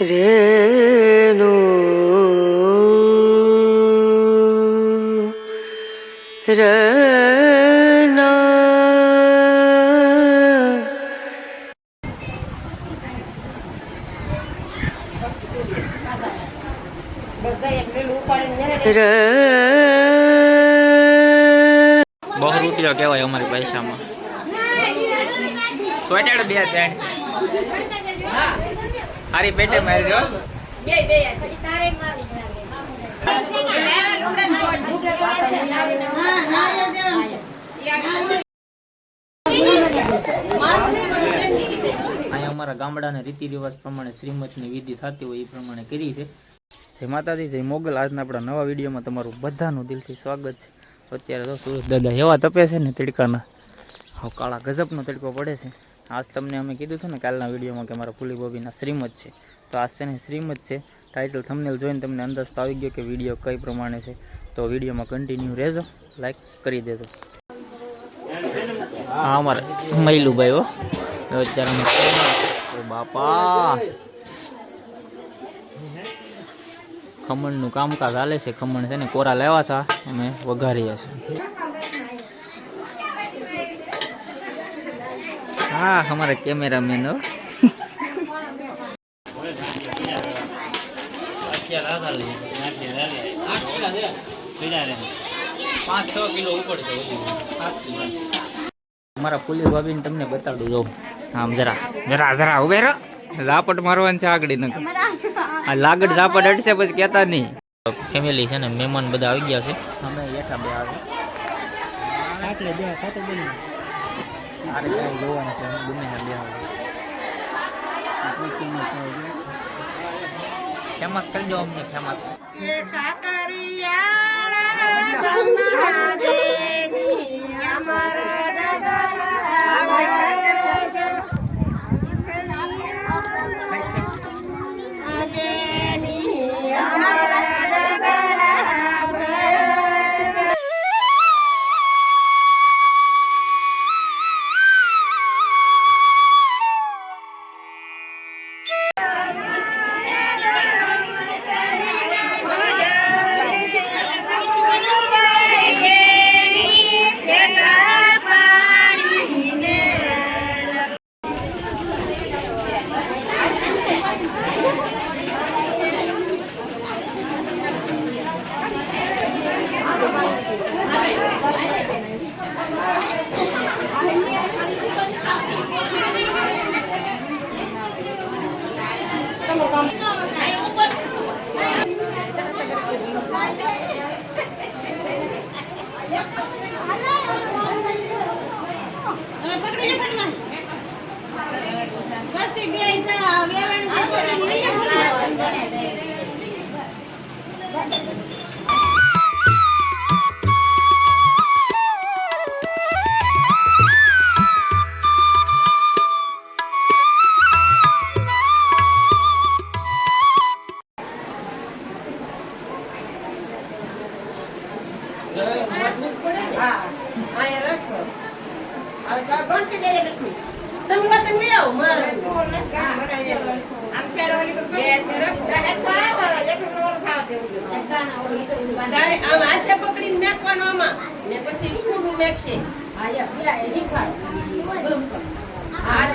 રેનો રના ર બહુ રૂપિયા કહેવાય અમારી પૈસામાં. સોટેડ બે ત્રણ હારી પેટે મારજો બે બે પછી તારે મારું અહીંયા અમારા ગામડાના રીતિ રિવાજ પ્રમાણે શ્રીમતની વિધિ થતી હોય એ પ્રમાણે કરી છે. જય માતાજી જય મોગલ. આજના આપણા નવા વિડીયોમાં તમારું બધાનું દિલથી સ્વાગત છે. અત્યારે તો સુરત દાદા એવા તપે છે ને તડકાના. કાળા ગજબનો તડકો પડે છે. આજ તમને અમે કીધું હતું ને કાલના વિડીયોમાં કે મારા ફૂલી બોબીના શ્રીમત છે. તો આજ છે ને શ્રીમત છે. ટાઇટલ થંબનેલ જોઈને તમને અંદાજ તો આવી ગયો કે વીડિયો કઈ પ્રમાણે છે. તો વિડીયોમાં કન્ટિન્યુ રહેજો. લાઈક કરી દેજો. હા, અમારે મૈલુભાઈ હો. અત્યારે બાપા. ખમણનું કામકાજ હાલે છે. ખમણ છે ને કોરા લેવા હતા. અમે વઘારીએ છે હા અમારા કિલો ઉપર છે મારા પુલી ભાભીને તમને બતાડું જો. આમ જરા જરા જરા ઉભે રહો. ઝાપટ મારવાનું છે આગળ ન આ લાગડ ઝાપટ અડશે પછી કહેતા નહીં. ફેમિલી છે ને મહેમાન બધા આવી ગયા છે. અમે હેઠા બે આવે. આટલે બે ખાતે બની આ રીતે જોવાનું છે ગમે ત્યાં બે આવે ફેમસ કરી દો અમને ફેમસ તમે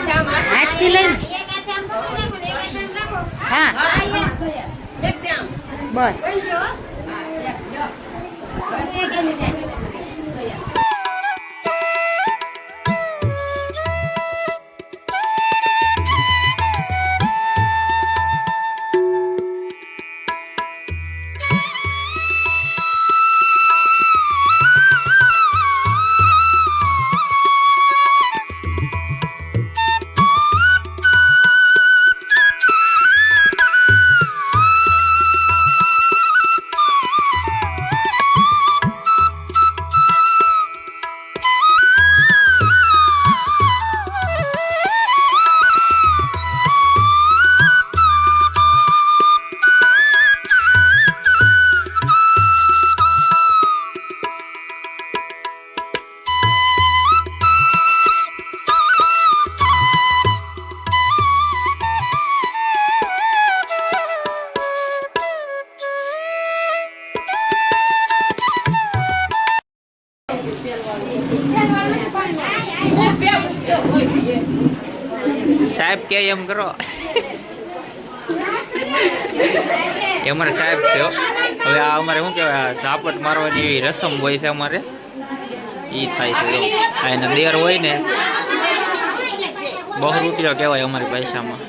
આમ હાથથી લઈને. હા. મેક સાહેબ કે એમ કરો. એ અમારે સાહેબ છે. હવે આ અમારે શું કહેવાય ઝાપટ મારવાની એવી રસમ હોય છે અમારે. એ થાય છે જો આ એના દેર હોય ને બહુ રૂપિયો કહેવાય અમારી પૈસામાં.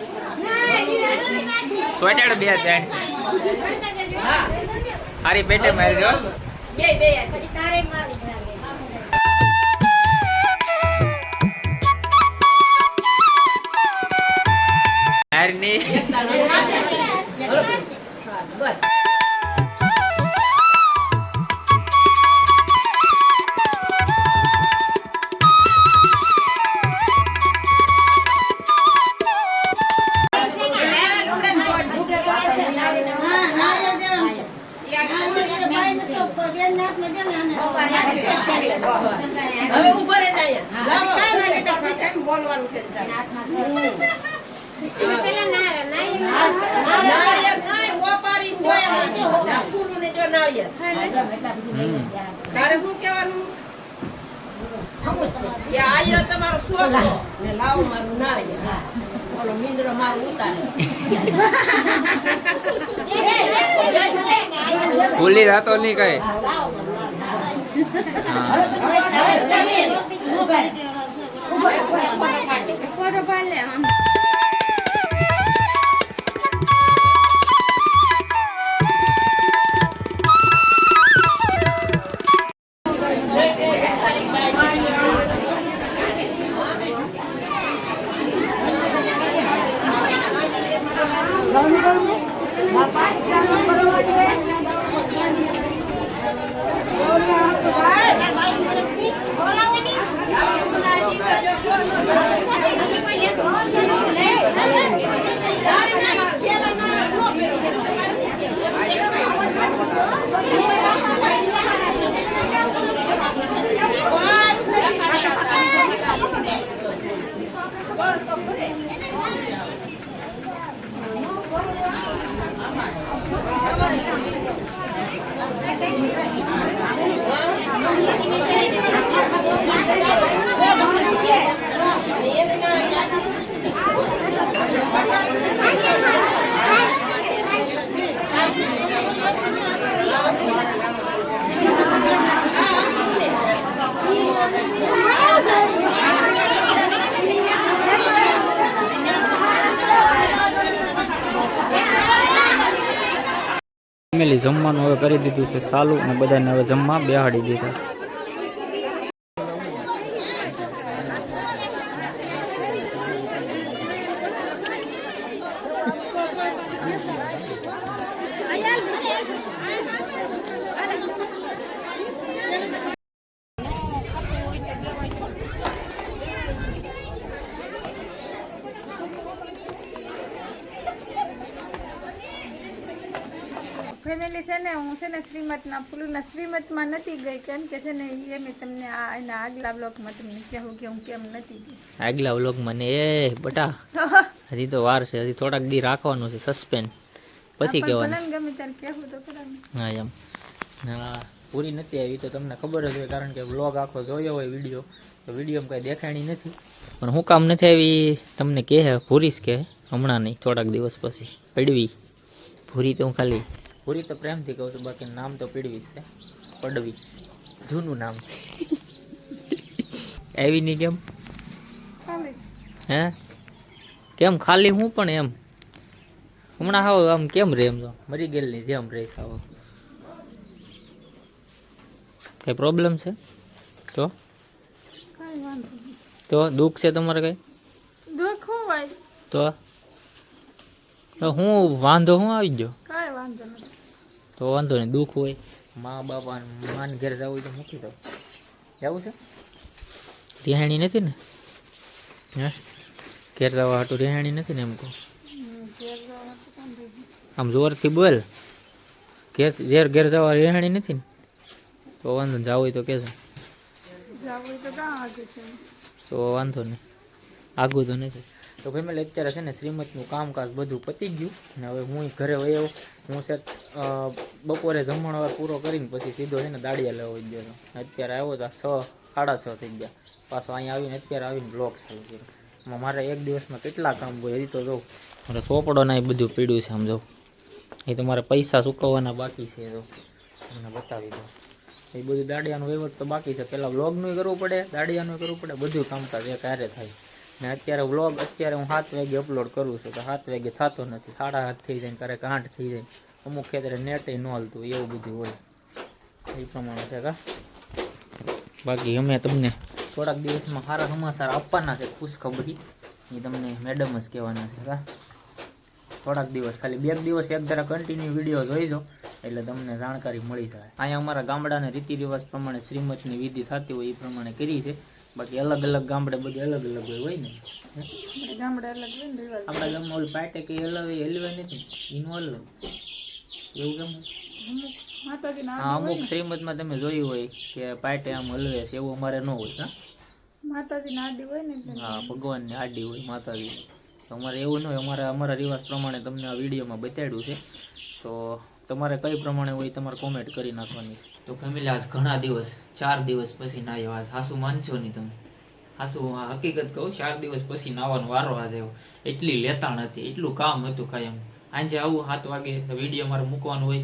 સ્વેટર બે ત્રણ હારી પેટે મારજો બે બે હારની બસ હવે ઊભો રહે જાય બોલવાનું નાળિયેર નહીં. તારે શું કહેવાનું કે આયર તમારો છોકરો ને લાવો મારું નાળિયેર ઓલો મીંદડો મારું ઉતારે ભૂલી જાતો નહીં કઈ જમવાનું હવે કરી દીધું છે ચાલુ અને બધાને હવે જમવા બેહાડી દીધા છે. ફેમિલી છે ને હું છે ને શ્રીમતના ફૂલના શ્રીમતમાં નથી ગઈ. કેમ કે છે ને એ એમ તમને આ એના આગલા બ્લોકમાં તમને કહેવું કે હું કેમ નથી ગઈ. આગલા વ્લોગ મને એ બટા હજી તો વાર છે હજી થોડાક દી રાખવાનું છે સસ્પેન્સ પછી કહેવાનું. ગમે ત્યારે કહેવું તો ખરા હા એમ. હા પૂરી નથી આવી તો તમને ખબર જ હોય કારણ કે વ્લોગ આખો જોયો હોય વીડિયો તો વિડીયોમાં કંઈ દેખાણી નથી. પણ હું કામ નથી આવી તમને કહે પૂરીશ કે હમણાં નહીં થોડાક દિવસ પછી પડવી. ભૂરી તો હું ખાલી ભૂરી તો પ્રેમથી કહું છું બાકી નામ તો પીડવી છે. પડવી. જૂનું નામ છે. આવી નહીં કેમ? હે? કેમ ખાલી હું પણ એમ? હમણાં હાવ આમ કેમ રે એમ તો? મરી ગયેલની જેમ રહે આવો કઈ પ્રોબ્લેમ છે? તો? કાંઈ વાંધો તો દુઃખ છે તમારે કઈ? દુઃખ હોય? તો હું વાંધો હું આવી ગયો? તો વાંધો નહીં દુઃખ હોય મા બાપા માન ઘેર જવું હોય તો મૂકી દઉં. જવું છે? રિહાણી નથી ને? હે? ઘેર જવા હાટું રિહાણી નથી ને એમ કહું. આમ જોરથી બોલ. ઘેર ઘેર ઘેર જવા રહેણી નથી ને? તો વાંધો જવું હોય તો કહેજો. તો વાંધો નહીં આગું તો નથી. તો ફેમિલી અત્યારે છે ને શ્રીમતનું કામકાજ બધું પતી ગયું ને હવે હું ઘરે વયો, હું છે બપોરે જમણવાર પૂરો કરીને પછી સીધો છે ને દાડિયા લેવા ગયો હતો અત્યારે આવ્યો તો છ, સાડા છ થઈ ગયા. પાછો અહીંયા આવીને અત્યારે આવીને બ્લોક ચાલુ કર્યો. મારે એક દિવસમાં કેટલા કામ હોય હજી તો જોઉં મારે સોપડો ના એ બધું પીડ્યું છે આમ જો. એ તો મારે પૈસા ચૂકવવાના બાકી છે તો તમને બતાવી દઉં. એ બધું દાડિયાનું વહીવટ તો બાકી છે. પહેલાં બ્લોગનું કરવું પડે, દાડિયાનું કરવું પડે, બધું કામકાજ એ ક્યારે થાય? ને અત્યારે વ્લોગ, અત્યારે હું સાત વાગે અપલોડ કરું છું, તો સાત વાગે થતો નથી. સાડા હાથ થઈ જાય ક્યારેક આઠ થઈ જાય. અમુક ખેતરે નેટે ન હાલતું, એવું બધું હોય. એ પ્રમાણે છે કા? બાકી અમે તમને થોડાક દિવસમાં સારા સમાચાર આપવાના છે, ખુશખબરી. એ તમને મેડમ જ કહેવાના છે કા? થોડાક દિવસ ખાલી, બે દિવસ એક ધારા કન્ટિન્યુ વીડિયો જોઈજો એટલે તમને જાણકારી મળી જાય. અહીંયા અમારા ગામડાના રીતિ રિવાજ પ્રમાણે શ્રીમતની વિધિ થતી હોય એ પ્રમાણે કરી છે. બાકી અલગ અલગ ગામડે બધી અલગ અલગ હોય હોય ને. ગામડે અલગ હોય ને આપણા ગામમાં ઓલી પાટે કે હલવે હલવે નથી. એનું હલવે. એવું કેમ હોય? અમુક શ્રીમદ હા અમુક શ્રીમતમાં તમે જોયું હોય કે પાટે આમ હલવે છે એવું અમારે ન હોય હા? માતાજીના આડી હોય ને હા ભગવાનની આડી હોય માતાજી અમારે એવું ન હોય અમારે અમારા રિવાજ પ્રમાણે તમને આ વિડીયોમાં બતાડ્યું છે. તો તમારે કઈ પ્રમાણે હોય તમારે કોમેન્ટ કરી નાખવાની. તો ફેમિલી આજ ઘણા દિવસ, ચાર દિવસ પછી નાહ્યો આજ સાસુ માનશો નહીં તમે? સાસુ હકીકત કહું, ચાર દિવસ પછી નાવાનો વારો આજે આવ્યો. એટલી લેતાણ હતી, એટલું કામ હતું કાયમ. આજે આવું સાત વાગે વીડિયો મારે મૂકવાનું હોય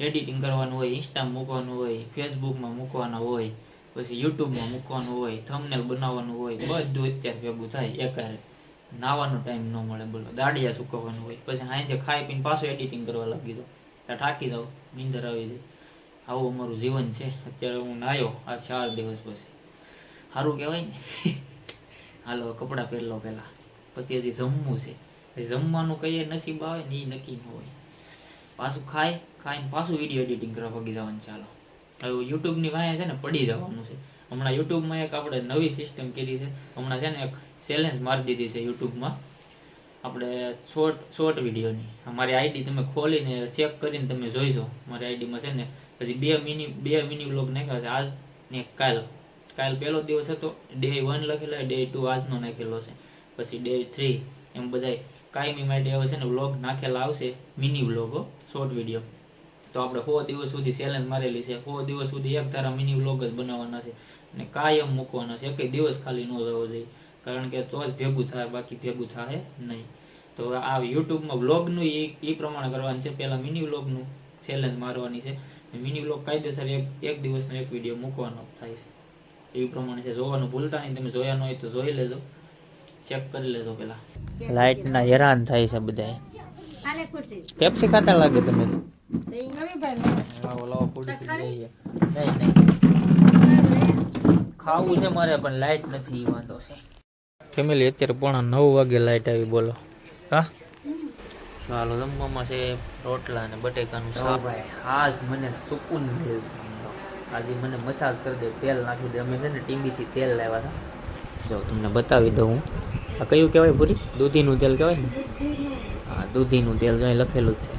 એડિટિંગ કરવાનું હોય ઇન્સ્ટામાં મૂકવાનું હોય ફેસબુકમાં મૂકવાના હોય, પછી યુટ્યુબમાં મૂકવાનું હોય થંબનેલ બનાવવાનું હોય, બધું અત્યારે ભેગું થાય એકારે. નાવાનો ટાઈમ ન મળે બોલો, દાડિયા સુકવવાનું હોય, પછી સાંજે ખાઈ પીને પાછું એડિટિંગ કરવા લાગી દો ત્યાં થાકી દઉં નીંદર આવી જાય. આવું અમારું જીવન છે. અત્યારે હું નાયો આ ચાર દિવસ પછી. સારું કહેવાય ને? હાલો કપડાં પહેરલો પહેલાં. પછી હજી જમવું છે. જમવાનું કહીએ નસીબ આવે ને એ નક્કી ન હોય. પાછું ખાય, ખાઈને પાછું વીડિયો એડિટિંગ કરવા પગી જવાનું ચાલો હવે યુટ્યુબની વાંહે છે ને પડી જવાનું છે. હમણાં યુટ્યુબમાં એક આપણે નવી સિસ્ટમ કરી છે. હમણાં છે ને એક ચેલેન્જ મારી દીધી છે યુટ્યુબમાં. આપણે શોર્ટ શોર્ટ વિડીયોની મારી આઈડી તમે ખોલીને ચેક કરીને તમે જોઈજો. મારી આઈડીમાં છે ને, પછી બે મિની બે મિની વ્લોગ નાખ્યા છે. આજ ને કાલ. કાલ પહેલો દિવસ હતો ડે વન લખેલો ડે ટુ આજનો નાખેલો છે. પછી ડે થ્રી એમ બધાય કાયમી માટે હવે છે ને વ્લોગ નાખેલા આવશે મિની વ્લોગો શોર્ટ વીડિયો તો આપણે સો દિવસ સુધી ચેલેન્જ મારેલી છે. સો દિવસ સુધી એક તારા મિની વ્લોગ જ બનાવવાના છે. અને કાયમ મૂકવાના છે. એક દિવસ ખાલી ન જવો જોઈએ. કારણ કે તો જ ભેગું થાય બાકી ભેગું થાય નહીં. તો આ યુટ્યુબમાં વ્લોગનું એ એ પ્રમાણે કરવાનું છે. પહેલાં મિની વ્લોગનું ચેલેન્જ મારવાની છે. મિની વ્લોગ કાયદેસર એક એક દિવસનો એક વીડિયો મૂકવાનો થાય છે. એ પ્રમાણે છે. જોવાનું ભૂલતા નહીં. તમે જોયા ન હોય તો જોઈ લેજો. ચેક કરી લેજો પહેલાં. લાઇટના હેરાન થાય છે બધા પેપ્સી ખાતા લાગે તમે તો? ખાવું છે મારે પણ લાઈટ નથી વાંધો છે. ફેમિલી અત્યારે પોણા નવ વાગે લાઈટ આવી બોલો. હા? ચાલો જમવામાં છે રોટલા અને બટેકાનું શાક. ભાઈ આજ મને સુકૂન મળ્યું આજે મને મસાજ કરી દે તેલ નાખી દે. અમે છે ને ટીંબીથી તેલ લાવ્યા હતા. જો તમને બતાવી દઉં હું. આ કયું કહેવાય પૂરી દૂધીનું તેલ કહેવાય ને? હા દૂધીનું તેલ જો લખેલું જ છે.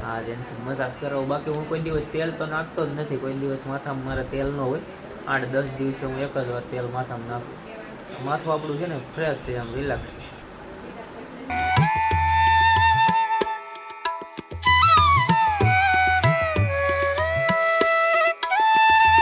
હા જેનાથી મસાજ કરાવો. બાકી હું કોઈ દિવસ તેલ તો નાખતો જ નથી. કોઈ દિવસ માથામાં મારે તેલ ન હોય. આઠ દસ દિવસે હું એક જ વાર તેલ માથામાં નાખું. માથું આપણું છે ને ફ્રેશ થઈ આમ રિલેક્સ